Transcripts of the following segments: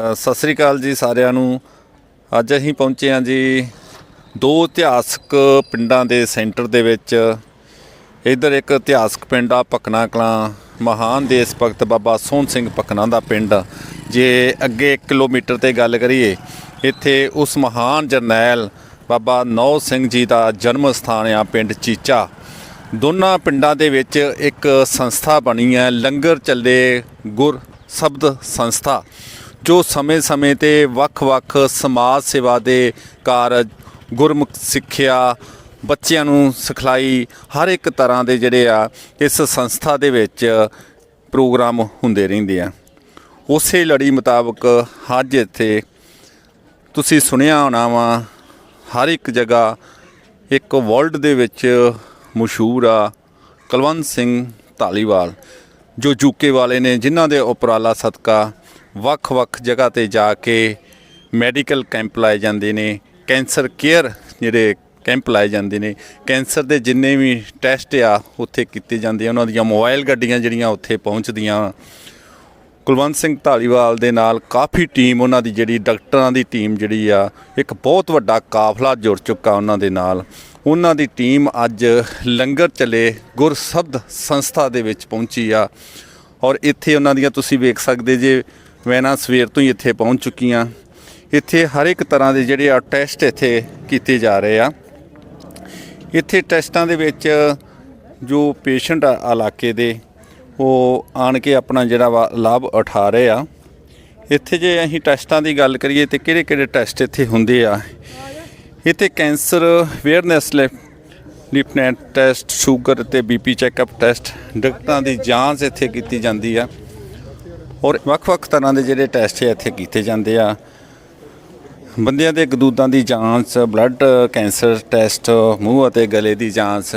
ਸਤਿ ਸ੍ਰੀ ਅਕਾਲ ਜੀ ਸਾਰਿਆਂ ਨੂੰ। ਅੱਜ ਅਸੀਂ ਪਹੁੰਚੇ ਹਾਂ ਜੀ ਦੋ ਇਤਿਹਾਸਕ ਪਿੰਡਾਂ ਦੇ ਸੈਂਟਰ ਦੇ ਵਿੱਚ। ਇਧਰ ਇੱਕ ਇਤਿਹਾਸਕ ਪਿੰਡ ਆ ਪਕਨਾ ਕਲਾਂ, ਮਹਾਨ ਦੇਸ਼ ਭਗਤ ਬਾਬਾ ਸੋਹਣ ਸਿੰਘ ਪਕਨਾ ਦਾ ਪਿੰਡ। ਜੇ ਅੱਗੇ 1 ਕਿਲੋਮੀਟਰ ਤੇ ਗੱਲ ਕਰੀਏ, ਇੱਥੇ ਉਸ ਮਹਾਨ ਜਰਨੈਲ ਬਾਬਾ ਨੌ ਸਿੰਘ ਜੀ ਦਾ ਜਨਮ ਸਥਾਨ ਆ, ਪਿੰਡ ਚੀਚਾ। ਦੋਨਾਂ ਪਿੰਡਾਂ ਦੇ ਵਿੱਚ ਇੱਕ ਸੰਸਥਾ ਬਣੀ ਹੈ, ਲੰਗਰ ਚੱਲੇ ਗੁਰ ਸ਼ਬਦ ਸੰਸਥਾ। ਜੋ ਸਮੇਂ-ਸਮੇਂ ਤੇ ਵੱਖ-ਵੱਖ ਸਮਾਜ ਸੇਵਾ ਦੇ ਕਾਰਜ, ਗੁਰਮੁਖ ਸਿੱਖਿਆ, ਬੱਚਿਆਂ ਨੂੰ ਸਿਖਲਾਈ, ਹਰ ਇੱਕ ਤਰ੍ਹਾਂ ਦੇ ਜਿਹੜੇ ਆ, ਇਸ ਸੰਸਥਾ ਦੇ ਵਿੱਚ ਪ੍ਰੋਗਰਾਮ ਹੁੰਦੇ ਰਹਿੰਦੇ ਆ। ਉਸੇ ਲੜੀ ਮੁਤਾਬਕ ਅੱਜ ਇੱਥੇ ਤੁਸੀਂ ਸੁਣਿਆ ਹੋਣਾ ਵਾ, ਹਰ ਇੱਕ ਜਗ੍ਹਾ ਇੱਕ ਵਰਲਡ ਦੇ ਵਿੱਚ ਮਸ਼ਹੂਰ ਆ ਕੁਲਵੰਤ ਸਿੰਘ ਧਾਲੀਵਾਲ, ਜੋ ਯੂਕੇ ਵਾਲੇ ਨੇ, ਜਿਨ੍ਹਾਂ ਦੇ ਉਪਰਾਲਾ ਸਦਕਾ ਵੱਖ-ਵੱਖ ਜਗ੍ਹਾ ਤੇ ਜਾ ਕੇ ਮੈਡੀਕਲ ਕੈਂਪ ਲਾਏ ਜਾਂਦੇ ਨੇ, ਕੈਂਸਰ ਕੇਅਰ ਜਿਹੜੇ ਕੈਂਪ ਲਾਏ ਜਾਂਦੇ ਨੇ, ਕੈਂਸਰ ਦੇ ਜਿੰਨੇ ਵੀ ਟੈਸਟ ਆ ਉੱਥੇ ਕੀਤੇ ਜਾਂਦੇ ਆ, ਉਹਨਾਂ ਦੀਆਂ ਮੋਬਾਈਲ ਗੱਡੀਆਂ ਜਿਹੜੀਆਂ ਉੱਥੇ ਪਹੁੰਚਦੀਆਂ। ਕੁਲਵੰਤ ਸਿੰਘ ਢਾਲੀਵਾਲ ਦੇ ਨਾਲ ਕਾਫੀ ਟੀਮ, ਉਹਨਾਂ ਦੀ ਜਿਹੜੀ ਡਾਕਟਰਾਂ ਦੀ ਟੀਮ ਜਿਹੜੀ ਆ, ਇੱਕ ਬਹੁਤ ਵੱਡਾ ਕਾਫਲਾ ਜੁੜ ਚੁੱਕਾ ਉਹਨਾਂ ਦੇ ਨਾਲ। ਉਹਨਾਂ ਦੀ ਟੀਮ ਅੱਜ ਲੰਗਰ ਚਲੇ ਗੁਰਸ਼ਬਦ ਸੰਸਥਾ ਦੇ ਵਿੱਚ ਪਹੁੰਚੀ ਆ। ਔਰ ਇੱਥੇ ਉਹਨਾਂ ਦੀਆਂ ਤੁਸੀਂ ਵੇਖ ਸਕਦੇ ਜੇ ਵੈਨਾਂ ਸਵੇਰ ਤੋਂ ਹੀ ਇੱਥੇ ਪਹੁੰਚ ਚੁੱਕੀਆਂ ਇੱਥੇ ਹਰ ਇੱਕ ਤਰ੍ਹਾਂ ਦੇ ਜਿਹੜੇ ਆ ਟੈਸਟ ਇੱਥੇ ਕੀਤੇ ਜਾ ਰਹੇ ਆ। ਇੱਥੇ ਟੈਸਟਾਂ ਦੇ ਵਿੱਚ ਜੋ ਪੇਸ਼ੈਂਟ ਆ ਇਲਾਕੇ ਦੇ, ਉਹ ਆਣ ਕੇ ਆਪਣਾ ਜਿਹੜਾ ਵਾ ਲਾਭ ਉਠਾ ਰਹੇ ਆ। ਇੱਥੇ ਜੇ ਅਸੀਂ ਟੈਸਟਾਂ ਦੀ ਗੱਲ ਕਰੀਏ ਤੇ ਕਿਹੜੇ ਕਿਹੜੇ ਟੈਸਟ ਇੱਥੇ ਹੁੰਦੇ ਆ? ਇੱਥੇ ਕੈਂਸਰ ਅਵੇਅਰਨੈਸ ਲਿਪਨੈਟ ਟੈਸਟ, ਸ਼ੂਗਰ ਤੇ ਬੀਪੀ ਚੈੱਕਅਪ ਟੈਸਟ, ਡਾਕਟਰਾਂ ਦੀ ਜਾਂਚ ਇੱਥੇ ਕੀਤੀ ਜਾਂਦੀ ਆ। ਔਰ ਵੱਖ-ਵੱਖ ਤਰ੍ਹਾਂ ਦੇ ਜਿਹੜੇ ਟੈਸਟ ਇੱਥੇ ਕੀਤੇ ਜਾਂਦੇ ਆ। ਬੰਦਿਆਂ ਦੇ ਗਦੂਦਾਂ ਦੀ ਜਾਂਚ ਬਲੱਡ ਕੈਂਸਰ ਟੈਸਟ ਮੂੰਹ ਅਤੇ ਗਲੇ ਦੀ ਜਾਂਚ,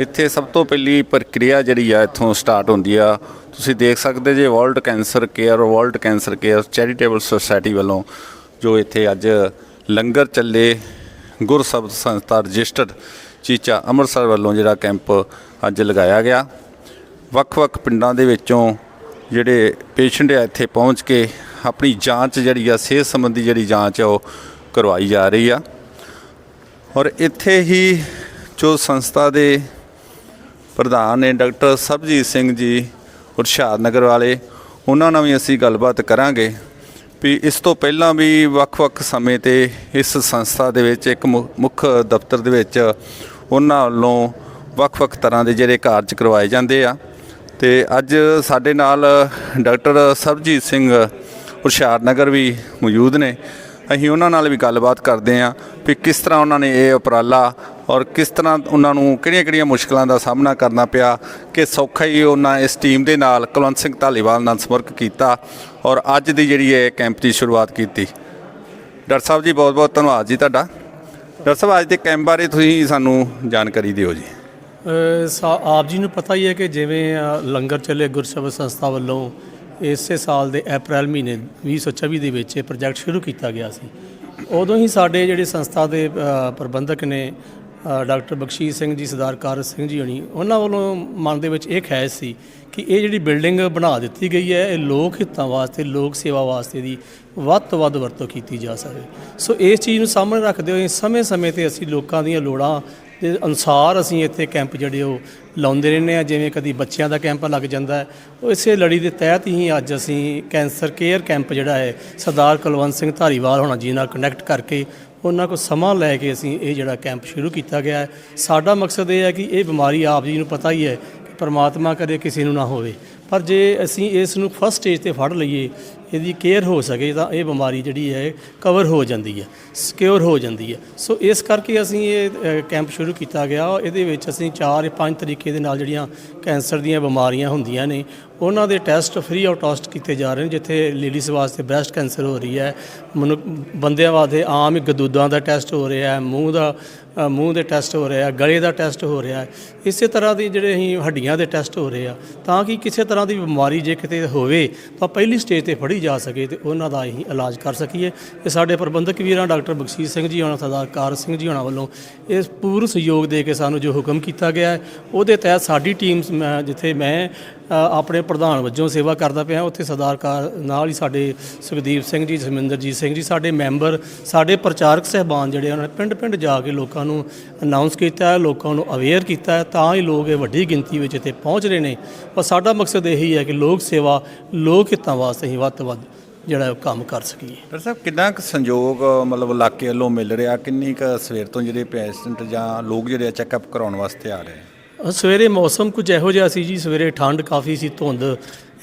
ਇੱਥੇ ਸਭ ਤੋਂ ਪਹਿਲੀ ਪ੍ਰਕਿਰਿਆ ਜਿਹੜੀ ਆ ਇੱਥੋਂ ਸਟਾਰਟ ਹੁੰਦੀ ਆ। ਤੁਸੀਂ ਦੇਖ ਸਕਦੇ ਜੇ world cancer care world cancer care charitable society ਵੱਲੋਂ ਜੋ ਇੱਥੇ ਅੱਜ ਲੰਗਰ ਚੱਲੇ, ਗੁਰਸਬਦ ਸੰਸਥਾ ਰਜਿਸਟਰਡ ਚੀਚਾ ਅੰਮ੍ਰਿਤਸਰ ਵੱਲੋਂ ਜਿਹੜਾ ਕੈਂਪ ਅੱਜ ਲਗਾਇਆ ਗਿਆ। ਵੱਖ-ਵੱਖ ਪਿੰਡਾਂ ਦੇ ਵਿੱਚੋਂ ਜਿਹੜੇ ਪੇਸ਼ੈਂਟ ਆ ਇੱਥੇ ਪਹੁੰਚ ਕੇ ਆਪਣੀ ਜਾਂਚ ਜਿਹੜੀ ਆ, ਸਿਹਤ ਸੰਬੰਧੀ ਜਿਹੜੀ ਜਾਂਚ ਆ, ਉਹ ਕਰਵਾਈ ਜਾ ਰਹੀ ਆ। ਔਰ ਇੱਥੇ ਹੀ ਜੋ ਸੰਸਥਾ ਦੇ ਪ੍ਰਧਾਨ ਨੇ ਡਾਕਟਰ ਸਰਬਜੀਤ ਸਿੰਘ ਜੀ, ਹੁਸ਼ਿਆਰ ਨਗਰ ਵਾਲੇ, ਉਹਨਾਂ ਨਾਲ ਵੀ ਅਸੀਂ ਗੱਲਬਾਤ ਕਰਾਂਗੇ ਵੀ ਇਸ ਤੋਂ ਪਹਿਲਾਂ ਵੀ ਵੱਖ-ਵੱਖ ਸਮੇਂ ਤੇ ਇਸ ਸੰਸਥਾ ਦੇ ਵਿੱਚ, ਇੱਕ ਮੁੱਖ ਦਫ਼ਤਰ ਦੇ ਵਿੱਚ ਉਹਨਾਂ ਵੱਲੋਂ ਵੱਖ-ਵੱਖ ਤਰ੍ਹਾਂ ਦੇ ਜਿਹੜੇ ਕਾਰਜ ਕਰਵਾਏ ਜਾਂਦੇ ਆ। ਤੇ ਅੱਜ ਸਾਡੇ ਨਾਲ ਡਾਕਟਰ ਸਰਬਜੀਤ ਸਿੰਘ ਹੁਸ਼ਿਆਰਨਗਰ ਵੀ ਮੌਜੂਦ ਨੇ। ਅਸੀਂ ਉਹਨਾਂ ਨਾਲ ਵੀ ਗੱਲਬਾਤ ਕਰਦੇ ਹਾਂ ਵੀ ਕਿਸ ਤਰ੍ਹਾਂ ਉਹਨਾਂ ਨੇ ਇਹ ਉਪਰਾਲਾ ਔਰ ਕਿਸ ਤਰ੍ਹਾਂ ਉਹਨਾਂ ਨੂੰ ਕਿਹੜੀਆਂ-ਕਿਹੜੀਆਂ ਮੁਸ਼ਕਲਾਂ ਦਾ ਸਾਹਮਣਾ ਕਰਨਾ ਪਿਆ ਕਿ ਸੌਖਾ ਹੀ ਉਹਨਾਂ ਇਸ ਟੀਮ ਦੇ ਨਾਲ ਕੁਲਵੰਤ ਸਿੰਘ ਧਾਲੀਵਾਲ ਨਾਲ ਸੰਪਰਕ ਕੀਤਾ ਔਰ ਅੱਜ ਦੀ ਜਿਹੜੀ ਇਹ ਕੈਂਪ ਦੀ ਸ਼ੁਰੂਆਤ ਕੀਤੀ। ਡਾਕਟਰ ਸਾਹਿਬ ਜੀ, ਬਹੁਤ-ਬਹੁਤ ਧੰਨਵਾਦ ਜੀ ਤੁਹਾਡਾ। ਡਾਕਟਰ ਸਾਹਿਬ, ਅੱਜ ਦੇ ਕੈਂਪ ਬਾਰੇ ਤੁਸੀਂ ਸਾਨੂੰ ਜਾਣਕਾਰੀ ਦਿਓ ਜੀ। ਆਪ ਜੀ ਨੂੰ ਪਤਾ ਹੀ ਹੈ ਕਿ ਜਿਵੇਂ ਲੰਗਰ ਚੱਲੇ ਗੁਰਸੇਵਾ ਸੰਸਥਾ ਵੱਲੋਂ ਇਸੇ ਸਾਲ ਦੇ ਅਪ੍ਰੈਲ ਮਹੀਨੇ 2024 ਦੇ ਵਿੱਚ ਇਹ ਪ੍ਰੋਜੈਕਟ ਸ਼ੁਰੂ ਕੀਤਾ ਗਿਆ ਸੀ। ਉਦੋਂ ਹੀ ਸਾਡੇ ਜਿਹੜੇ ਸੰਸਥਾ ਦੇ ਪ੍ਰਬੰਧਕ ਨੇ ਡਾਕਟਰ ਬਖਸ਼ੀਸ਼ ਸਿੰਘ ਜੀ, ਸਰਦਾਰ ਕਾਰ ਸਿੰਘ ਜੀ ਹੋਣੀ, ਉਹਨਾਂ ਵੱਲੋਂ ਮਨ ਦੇ ਵਿੱਚ ਇਹ ਖੈਸ਼ ਸੀ ਕਿ ਇਹ ਜਿਹੜੀ ਬਿਲਡਿੰਗ ਬਣਾ ਦਿੱਤੀ ਗਈ ਹੈ, ਇਹ ਲੋਕ ਹਿੱਤਾਂ ਵਾਸਤੇ, ਲੋਕ ਸੇਵਾ ਵਾਸਤੇ ਦੀ ਵੱਧ ਤੋਂ ਵੱਧ ਵਰਤੋਂ ਕੀਤੀ ਜਾ ਸਕੇ। ਸੋ ਇਸ ਚੀਜ਼ ਨੂੰ ਸਾਹਮਣੇ ਰੱਖਦੇ ਹੋਏ ਸਮੇਂ-ਸਮੇਂ ਤੇ ਅਸੀਂ ਲੋਕਾਂ ਦੀਆਂ ਲੋੜਾਂ ਦੇ ਅਨੁਸਾਰ ਅਸੀਂ ਇੱਥੇ ਕੈਂਪ ਜਿਹੜੇ ਉਹ ਲਾਉਂਦੇ ਰਹਿੰਦੇ ਆ ਜਿਵੇਂ ਕਦੀ ਬੱਚਿਆਂ ਦਾ ਕੈਂਪ ਲੱਗ ਜਾਂਦਾ ਹੈ। ਉਹ ਇਸੇ ਲੜੀ ਦੇ ਤਹਿਤ ਹੀ ਅੱਜ ਅਸੀਂ ਕੈਂਸਰ ਕੇਅਰ ਕੈਂਪ ਜਿਹੜਾ ਹੈ, ਸਰਦਾਰ ਕੁਲਵੰਤ ਸਿੰਘ ਧਾਰੀਵਾਲ ਹੋਣਾ ਜੀ ਨਾਲ ਕਨੈਕਟ ਕਰਕੇ ਉਹਨਾਂ ਕੋਲ ਸਮਾਂ ਲੈ ਕੇ ਅਸੀਂ ਇਹ ਜਿਹੜਾ ਕੈਂਪ ਸ਼ੁਰੂ ਕੀਤਾ ਗਿਆ ਹੈ। ਸਾਡਾ ਮਕਸਦ ਇਹ ਹੈ ਕਿ ਇਹ ਬਿਮਾਰੀ ਆਪ ਜੀ ਨੂੰ ਪਤਾ ਹੀ ਹੈ ਕਿ ਪਰਮਾਤਮਾ ਕਰੇ ਕਿਸੇ ਨੂੰ ਨਾ ਹੋਵੇ। ਪਰ ਜੇ ਅਸੀਂ ਇਸ ਨੂੰ ਫਸਟ ਸਟੇਜ ਤੇ ਫੜ ਲਈਏ ਇਹਦੀ ਕੇਅਰ ਹੋ ਸਕੇ, ਤਾਂ ਇਹ ਬਿਮਾਰੀ ਜਿਹੜੀ ਹੈ ਕਵਰ ਹੋ ਜਾਂਦੀ ਹੈ ਸਿਕਿਉਰ ਹੋ ਜਾਂਦੀ ਹੈ। ਸੋ ਇਸ ਕਰਕੇ ਅਸੀਂ ਇਹ ਕੈਂਪ ਸ਼ੁਰੂ ਕੀਤਾ ਗਿਆ। ਇਹਦੇ ਵਿੱਚ ਅਸੀਂ 4 5 ਤਰੀਕੇ ਦੇ ਨਾਲ ਜਿਹੜੀਆਂ ਕੈਂਸਰ ਦੀਆਂ ਬਿਮਾਰੀਆਂ ਹੁੰਦੀਆਂ ਨੇ ਉਹਨਾਂ ਦੇ ਟੈਸਟ ਫ੍ਰੀ ਆਫ ਕਾਸਟ ਕੀਤੇ ਜਾ ਰਹੇ ਨੇ, ਜਿੱਥੇ ਲੇਡੀਜ਼ ਵਾਸਤੇ ਬ੍ਰੈਸਟ ਕੈਂਸਰ ਹੋ ਰਹੀ ਹੈ ਮਨੁ ਬੰਦਿਆਂ ਵਾਸਤੇ ਆਮ ਹੀ ਗਦੂਦਾਂ ਦਾ ਟੈਸਟ ਹੋ ਰਿਹਾ ਹੈ, ਮੂੰਹ ਦਾ ਮੂੰਹ ਦੇ ਟੈਸਟ ਹੋ ਰਿਹਾ ਗਲੇ ਦਾ ਟੈਸਟ ਹੋ ਰਿਹਾ ਇਸੇ ਤਰ੍ਹਾਂ ਦੀ ਜਿਹੜੇ ਅਸੀਂ ਹੱਡੀਆਂ ਦੇ ਟੈਸਟ ਹੋ ਰਹੇ ਆ, ਤਾਂ ਕਿ ਕਿਸੇ ਤਰ੍ਹਾਂ ਦੀ ਬਿਮਾਰੀ ਜੇ ਕਿਤੇ ਹੋਵੇ, ਤਾਂ ਪਹਿਲੀ ਸਟੇਜ ਤੇ ਫੜੀ ਜਾ ਸਕੇ ਤੇ ਉਹਨਾਂ ਦਾ ਅਸੀਂ ਇਲਾਜ ਕਰ ਸਕੀਏ। ਇਹ ਸਾਡੇ ਪ੍ਰਬੰਧਕ ਵੀਰਾਂ ਡਾਕਟਰ ਬਖਸ਼ੀਸ਼ ਸਿੰਘ ਜੀ ਹੋਣਾ, ਸਰਦਾਰ ਕਾਰ ਸਿੰਘ ਜੀ ਹੋਣਾ ਵੱਲੋਂ ਇਸ ਪੂਰਨ ਸਹਿਯੋਗ ਦੇ ਕੇ ਸਾਨੂੰ ਜੋ ਹੁਕਮ ਕੀਤਾ ਗਿਆ ਹੈ, ਉਹਦੇ ਤਹਿਤ ਸਾਡੀ ਟੀਮ ਮੈਂ- ਜਿੱਥੇ ਮੈਂ ਆਪਣੇ ਪ੍ਰਧਾਨ ਵਜੋਂ ਸੇਵਾ ਕਰਦਾ ਪਿਆ ਉੱਥੇ ਸਰਦਾਰ ਕਾਰ ਨਾਲ ਹੀ ਸਾਡੇ ਸੁਖਦੀਪ ਸਿੰਘ ਜੀ ਜਸਮਿੰਦਰਜੀਤ ਸਿੰਘ ਜੀ, ਸਾਡੇ ਮੈਂਬਰ, ਸਾਡੇ ਪ੍ਰਚਾਰਕ ਸਹਿਬਾਨ ਜਿਹੜੇ ਉਹਨਾਂ ਨੇ ਪਿੰਡ ਪਿੰਡ ਜਾ ਕੇ ਲੋਕਾਂ ਨੂੰ ਅਨਾਉਂਸ ਕੀਤਾ ਹੈ, ਲੋਕਾਂ ਨੂੰ ਅਵੇਅਰ ਕੀਤਾ ਹੈ। ਤਾਂ ਹੀ ਲੋਕ ਇਹ ਵੱਡੀ ਗਿਣਤੀ ਵਿੱਚ ਇੱਥੇ ਪਹੁੰਚ ਰਹੇ ਨੇ। ਪਰ ਸਾਡਾ ਮਕਸਦ ਇਹੀ ਹੈ ਕਿ ਲੋਕ ਸੇਵਾ, ਲੋਕ ਹਿੱਤਾਂ ਵਾਸਤੇ ਹੀ ਵੱਧ ਤੋਂ ਵੱਧ ਜਿਹੜਾ ਉਹ ਕੰਮ ਕਰ ਸਕੀਏ। ਡਾਕਟਰ ਸਾਹਿਬ, ਕਿੰਨਾ ਕੁ ਸੰਯੋਗ, ਮਤਲਬ ਇਲਾਕੇ ਵੱਲੋਂ ਮਿਲ ਰਿਹਾ? ਕਿੰਨੀ ਕੁ ਸਵੇਰ ਤੋਂ ਜਿਹੜੇ ਪੇਸ਼ੈਂਟ ਜਾਂ ਲੋਕ ਜਿਹੜੇ ਚੈੱਕਅਪ ਕਰਾਉਣ ਵਾਸਤੇ ਆ ਰਹੇ? ਸਵੇਰੇ ਮੌਸਮ ਕੁਝ ਇਹੋ ਜਿਹਾ ਸੀ ਜੀ, ਸਵੇਰੇ ਠੰਡ ਕਾਫੀ ਸੀ, ਧੁੰਦ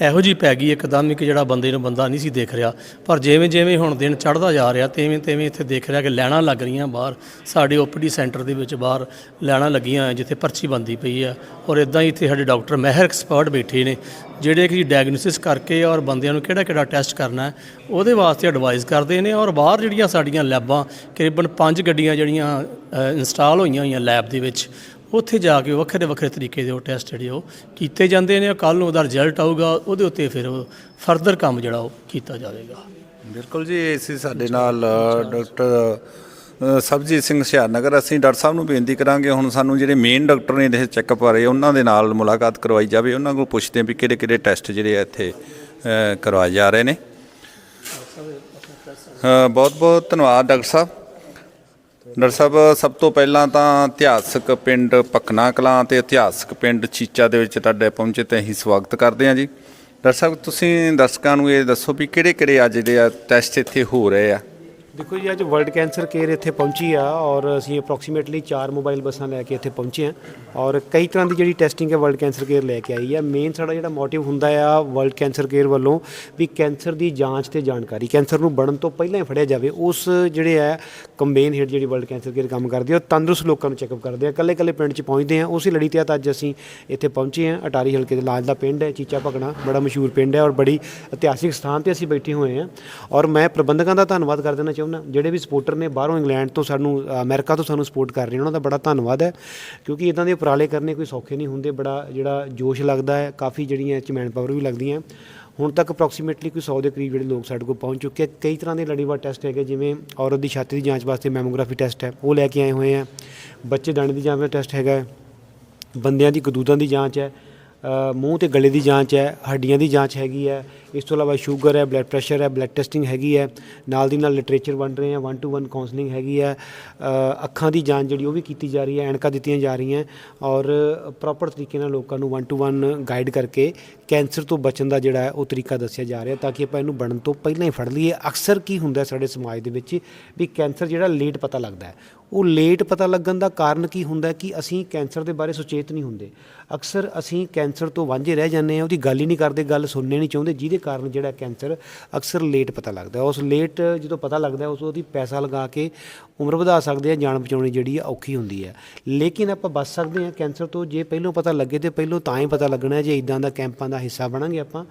ਇਹੋ ਜੀ ਪੈ ਗਈ, ਇੱਕਦਮ ਹੀ ਕਿ ਜਿਹੜਾ ਬੰਦੇ ਨੂੰ ਬੰਦਾ ਨਹੀਂ ਸੀ ਦੇਖ ਰਿਹਾ। ਪਰ ਜਿਵੇਂ ਜਿਵੇਂ ਹੁਣ ਦਿਨ ਚੜ੍ਹਦਾ ਜਾ ਰਿਹਾ, ਤਿਵੇਂ ਤਿਵੇਂ ਇੱਥੇ ਦੇਖ ਰਿਹਾ ਕਿ ਲੈਣਾ ਲੱਗ ਰਹੀਆਂ ਬਾਹਰ। ਸਾਡੇ ਓਪੀਡੀ ਸੈਂਟਰ ਦੇ ਵਿੱਚ ਬਾਹਰ ਲੈਣਾ ਲੱਗੀਆਂ ਹੋਈਆਂ, ਜਿੱਥੇ ਪਰਚੀ ਬੰਦੀ ਪਈ ਆ। ਔਰ ਇਦਾਂ ਹੀ ਇੱਥੇ ਸਾਡੇ ਡਾਕਟਰ ਮਹਿਰ ਐਕਸਪਰਟ ਬੈਠੇ ਨੇ, ਜਿਹੜੇ ਕਿ ਡਾਇਗਨੋਸਿਸ ਕਰਕੇ ਔਰ ਬੰਦਿਆਂ ਨੂੰ ਕਿਹੜਾ ਕਿਹੜਾ ਟੈਸਟ ਕਰਨਾ ਹੈ, ਉਹਦੇ ਵਾਸਤੇ ਐਡਵਾਈਸ ਕਰਦੇ ਨੇ। ਔਰ ਬਾਹਰ ਜਿਹੜੀਆਂ ਸਾਡੀਆਂ ਲੈਬਾਂ, ਕਰੀਬਨ ਪੰਜ ਗੱਡੀਆਂ ਜਿਹੜੀਆਂ ਇੰਸਟਾਲ ਹੋਈਆਂ ਹੋਈਆਂ ਲੈਬ ਦੇ ਵਿੱਚ ਉੱਥੇ ਜਾ ਕੇ ਵੱਖਰੇ ਵੱਖਰੇ ਤਰੀਕੇ ਦੇ ਉਹ ਟੈਸਟ ਜਿਹੜੇ ਉਹ ਕੀਤੇ ਜਾਂਦੇ ਨੇ ਕੱਲ ਨੂੰ ਉਹਦਾ ਰਿਜ਼ਲਟ ਆਊਗਾ ਉਹਦੇ ਉੱਤੇ ਫਿਰ ਫਰਦਰ ਕੰਮ ਜਿਹੜਾ ਉਹ ਕੀਤਾ ਜਾਵੇਗਾ। ਬਿਲਕੁਲ ਜੀ ਅਸੀਂ ਸਾਡੇ ਨਾਲ ਅ, ਡਾਕਟਰ ਅ, ਸਿੰਘ ਹੁਸ਼ਿਆਰਨਗਰ। ਅਸੀਂ ਡਾਕਟਰ ਸਾਹਿਬ ਨੂੰ ਬੇਨਤੀ ਕਰਾਂਗੇ ਹੁਣ ਸਾਨੂੰ ਜਿਹੜੇ ਮੇਨ ਡਾਕਟਰ ਨੇ ਇਹਦੇ ਚੈੱਕਅਪ ਬਾਰੇ ਉਹਨਾਂ ਦੇ ਨਾਲ ਮੁਲਾਕਾਤ ਕਰਵਾਈ ਜਾਵੇ। ਉਹਨਾਂ ਕੋਲ ਪੁੱਛਦੇ ਹਾਂ ਵੀ ਕਿਹੜੇ ਕਿਹੜੇ ਟੈਸਟ ਜਿਹੜੇ ਆ ਇੱਥੇ ਕਰਵਾਏ ਜਾ ਰਹੇ ਨੇ। ਬਹੁਤ ਬਹੁਤ ਧੰਨਵਾਦ ਡਾਕਟਰ ਸਾਹਿਬ। ਡਾਕਟਰ ਸਾਹਿਬ, ਸਭ ਤੋਂ ਪਹਿਲਾਂ ਤਾਂ ਇਤਿਹਾਸਕ ਪਿੰਡ ਪਖਨਾ ਕਲਾਂ ਤੇ ਇਤਿਹਾਸਕ ਪਿੰਡ ਚੀਚਾ ਦੇ ਵਿੱਚ ਤੁਹਾਡੇ ਪਹੁੰਚੇ ਤੇ ਅਸੀਂ ਸਵਾਗਤ ਕਰਦੇ ਹਾਂ ਜੀ। ਡਾਕਟਰ ਸਾਹਿਬ, ਤੁਸੀਂ ਦਰਸ਼ਕਾਂ ਨੂੰ ਇਹ ਦੱਸੋ ਵੀ ਕਿਹੜੇ ਕਿਹੜੇ ਅੱਜ ਦੇ ਆ, ਟੈਸਟ ਇੱਥੇ ਹੋ ਰਹੇ ਆ? ਦੇਖੋ ਜੀ, ਅੱਜ ਵਰਲਡ ਕੈਂਸਰ ਕੇਅਰ ਇੱਥੇ ਪਹੁੰਚੀ ਆ ਔਰ ਅਸੀਂ ਅਪਰੋਕਸੀਮੇਟਲੀ 4 ਮੋਬਾਈਲ ਬੱਸਾਂ ਲੈ ਕੇ ਇੱਥੇ ਪਹੁੰਚੇ ਆ ਔਰ ਕਈ ਤਰ੍ਹਾਂ ਦੀ ਜਿਹੜੀ ਟੈਸਟਿੰਗ ਹੈ ਵਰਲਡ ਕੈਂਸਰ ਕੇਅਰ ਲੈ ਕੇ ਆਈ ਆ ਮੇਨ ਸਾਡਾ ਜਿਹੜਾ ਮੋਟਿਵ ਹੁੰਦਾ ਆ ਵਰਲਡ ਕੈਂਸਰ ਕੇਅਰ ਵੱਲੋਂ ਵੀ ਕੈਂਸਰ ਦੀ ਜਾਂਚ ਤੇ ਜਾਣਕਾਰੀ ਕੈਂਸਰ ਨੂੰ ਬਣਨ ਤੋਂ ਪਹਿਲਾਂ ਹੀ ਫੜਿਆ ਜਾਵੇ, ਉਸ ਜਿਹੜੇ ਹੈ ਕੰਬੇਨ ਹੇਡ ਜਿਹੜੀ ਵਰਲਡ ਕੈਂਸਰ ਕੇਅਰ ਕੰਮ ਕਰਦੀ ਆ, ਉਹ ਤੰਦਰੁਸਤ ਲੋਕਾਂ ਨੂੰ ਚੈੱਕਅਪ ਕਰਦੇ ਆ ਕੱਲੇ ਕੱਲੇ ਪਿੰਡ 'ਚ ਪਹੁੰਚਦੇ ਆ। ਉਸੇ ਲੜੀ ਤਹਿਤ ਅੱਜ ਅਸੀਂ ਇੱਥੇ ਪਹੁੰਚੇ ਆ ਅਟਾਰੀ ਹਲਕੇ ਦੇ ਲਾਜ ਦਾ ਪਿੰਡ ਹੈ, ਚੀਚਾ ਭਗਣਾ ਬੜਾ ਮਸ਼ਹੂਰ ਪਿੰਡ ਹੈ ਔਰ ਬੜੀ ਇਤਿਹਾਸਿਕ ਸਥਾਨ ਤੇ ਅਸੀਂ ਬੈਠੇ ਹੋਏ ਆ ਔਰ ਮੈਂ ਪ੍ਰਬੰਧਕਾਂ ਦਾ ਧੰਨਵਾਦ ਕਰ ਦੇਣਾ ਚਾਹੁੰਦਾ ਜਿਹੜੇ ਵੀ ਸਪੋਰਟਰ ਨੇ ਬਾਹਰੋਂ ਇੰਗਲੈਂਡ ਤੋਂ ਸਾਨੂੰ, ਅਮਰੀਕਾ ਤੋਂ ਸਾਨੂੰ ਸਪੋਰਟ ਕਰ ਰਹੇ ਨੇ, ਉਹਨਾਂ ਦਾ ਬੜਾ ਧੰਨਵਾਦ ਹੈ, ਕਿਉਂਕਿ ਇਦਾਂ ਦੇ ਉਪਰਾਲੇ ਕਰਨੇ ਕੋਈ ਸੌਖੇ ਨਹੀਂ ਹੁੰਦੇ, ਬੜਾ ਜਿਹੜਾ ਜੋਸ਼ ਲੱਗਦਾ ਹੈ, ਕਾਫੀ ਜਿਹੜੀਆਂ 'ਚ ਮੈਨ ਪਾਵਰ ਵੀ ਲੱਗਦੀਆਂ ਹੁਣ ਤੱਕ ਅਪਰੋਕਸੀਮੇਟਲੀ ਕੋਈ 100 ਦੇ ਕਰੀਬ ਜਿਹੜੇ ਲੋਕ ਸਾਡੇ ਕੋਲ ਪਹੁੰਚ ਚੁੱਕੇ ਆ ਕਈ ਤਰ੍ਹਾਂ ਦੇ ਲੜੀਵਾਰ ਟੈਸਟ ਹੈਗੇ, ਜਿਵੇਂ ਔਰਤ ਦੀ ਛਾਤੀ ਦੀ ਜਾਂਚ ਵਾਸਤੇ ਮੈਮੋਗ੍ਰਾਫੀ ਟੈਸਟ ਹੈ, ਉਹ ਲੈ ਕੇ ਆਏ ਹੋਏ ਆ ਬੱਚੇ ਦਾਣੇ ਦੀ ਜਾਂਚ ਦਾ ਟੈਸਟ ਹੈਗਾ ਬੰਦਿਆਂ ਦੀ ਕਦੂਦਾਂ ਦੀ ਜਾਂਚ ਹੈ। ਮੂੰਹ ਤੇ ਗਲੇ ਦੀ ਜਾਂਚ ਹੈ, ਹੱਡੀਆਂ ਦੀ ਜਾਂਚ ਹੈਗੀ ਹੈ। ਇਸ ਤੋਂ ਇਲਾਵਾ ਸ਼ੂਗਰ ਹੈ ਬਲੱਡ ਪ੍ਰੈਸ਼ਰ ਹੈ ਬਲੱਡ ਟੈਸਟਿੰਗ ਹੈਗੀ ਹੈ, ਨਾਲ ਦੀ ਨਾਲ ਲਿਟਰੇਚਰ ਬਣ ਰਹੇ ਆ 1 ਟੂ 1 ਕਾਉਂਸਲਿੰਗ ਹੈਗੀ ਹੈ ਅੱਖਾਂ ਦੀ ਜਾਂਚ ਜਿਹੜੀ ਉਹ ਵੀ ਕੀਤੀ ਜਾ ਰਹੀ ਹੈ, ਐਨਕਾਂ ਦਿੱਤੀਆਂ ਜਾ ਰਹੀਆਂ ਔਰ ਪ੍ਰੋਪਰ ਤਰੀਕੇ ਨਾਲ ਲੋਕਾਂ ਨੂੰ 1 ਟੂ 1 ਗਾਈਡ ਕਰਕੇ ਕੈਂਸਰ ਤੋਂ ਬਚਣ ਦਾ ਜਿਹੜਾ ਹੈ ਉਹ ਤਰੀਕਾ ਦੱਸਿਆ ਜਾ ਰਿਹਾ ਤਾਂ ਕਿ ਆਪਾਂ ਇਹਨੂੰ ਬਣਨ ਤੋਂ ਪਹਿਲਾਂ ਹੀ ਫੜ ਲਈਏ। ਅਕਸਰ ਕੀ ਹੁੰਦਾ ਸਾਡੇ ਸਮਾਜ ਦੇ ਵਿੱਚ ਵੀ ਕੈਂਸਰ ਜਿਹੜਾ ਲੇਟ ਪਤਾ ਲੱਗਦਾ ਹੈ। ਉਹ ਲੇਟ ਪਤਾ ਲੱਗਣ ਦਾ ਕਾਰਨ ਕੀ ਹੁੰਦਾ ਕਿ ਅਸੀਂ ਕੈਂਸਰ ਦੇ ਬਾਰੇ ਸੁਚੇਤ ਨਹੀਂ ਹੁੰਦੇ। ਅਕਸਰ ਅਸੀਂ ਕੈਂਸਰ ਤੋਂ ਵਾਂਝੇ ਰਹਿ ਜਾਂਦੇ ਹਾਂ, ਉਹਦੀ ਗੱਲ ਹੀ ਨਹੀਂ ਕਰਦੇ, ਗੱਲ ਸੁਣਨੇ ਨਹੀਂ ਚਾਹੁੰਦੇ, ਜਿਹਦੇ ਕਾਰਨ ਜਿਹੜਾ ਕੈਂਸਰ ਅਕਸਰ ਲੇਟ ਪਤਾ ਲੱਗਦਾ ਉਸ ਲੇਟ ਜਦੋਂ ਪਤਾ ਲੱਗਦਾ ਉਸ ਉਹਦੀ ਪੈਸਾ ਲਗਾ ਕੇ ਉਮਰ ਵਧਾ ਸਕਦੇ ਆ ਜਾਨ ਬਚਾਉਣੀ ਜਿਹੜੀ ਆ ਔਖੀ ਹੁੰਦੀ ਹੈ। ਲੇਕਿਨ ਆਪਾਂ ਬਚ ਸਕਦੇ ਹਾਂ ਕੈਂਸਰ ਤੋਂ, ਜੇ ਪਹਿਲੋਂ ਪਤਾ ਲੱਗੇ ਤੇ ਪਹਿਲੋਂ ਤਾਂ ਹੀ ਪਤਾ ਲੱਗਣਾ ਜੇ ਇਦਾਂ ਦਾ ਕੈਂਪਾਂ ਦਾ ਹਿੱਸਾ ਬਣਾਂਗੇ ਆਪਾਂ,